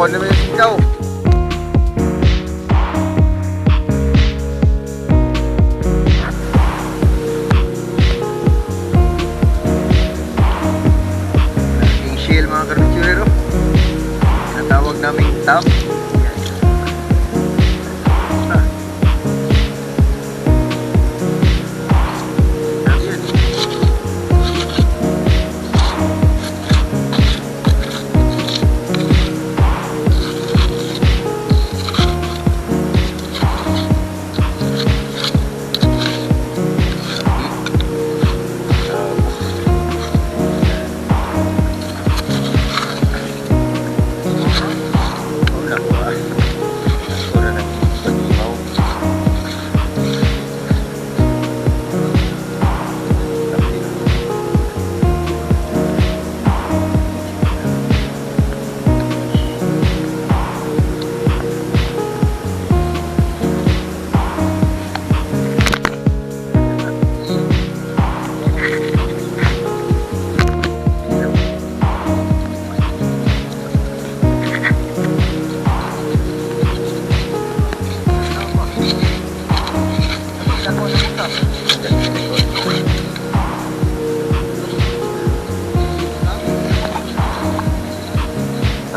Nakuha naman yung sigaw. Naging shield mga karbiturero. Oh. Tinatawag namin top.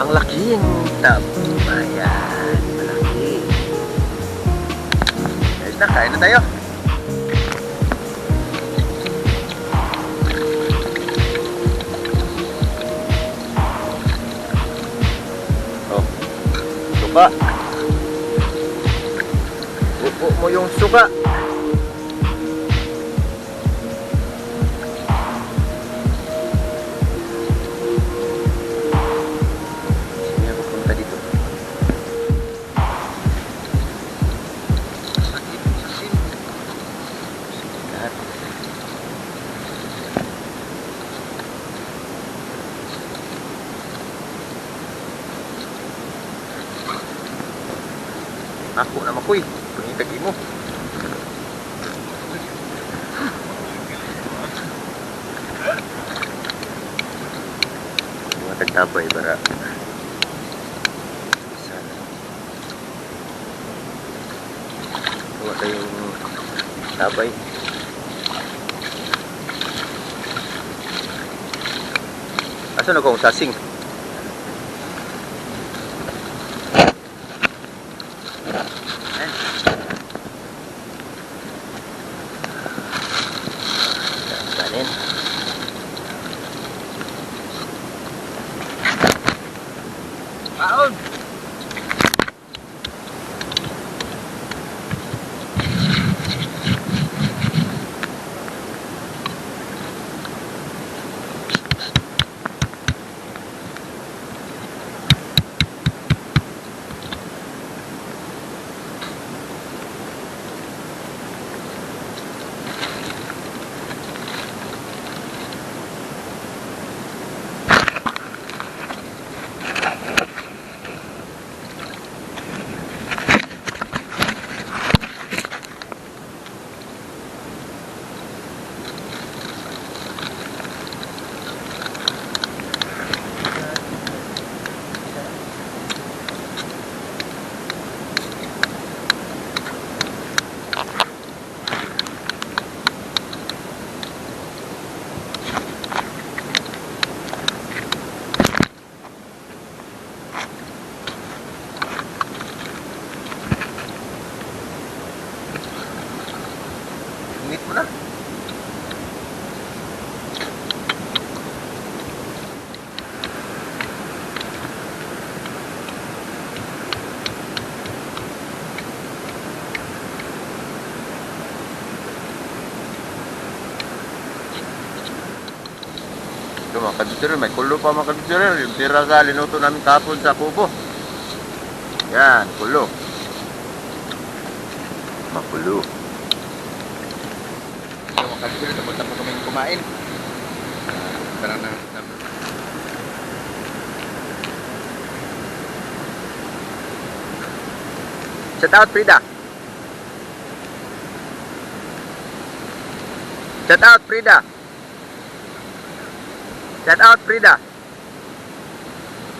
Ang laki yung tab. Ayan, malaki. Ayos na, kain na tayo. Oh, suka. Upo mo yung suka. Sini Ako na makoy. Pangitagi mo. Mga tagtabay bara. Sana. Kuha tayong tabay. Asan akong sasing? Paon! Mga kabitsura, may kulo pa mga kabitsura. Yung tira sa linuto namin kapon sa kubo. Yan, kulo. Makulo. So, mga kabisuri, tapos na po kami kumain. Tara na. Shout out, Frida. Shout out, Frida. Shout out, Frida.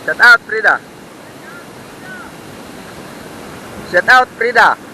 Shout out, Frida. Shout out, Frida.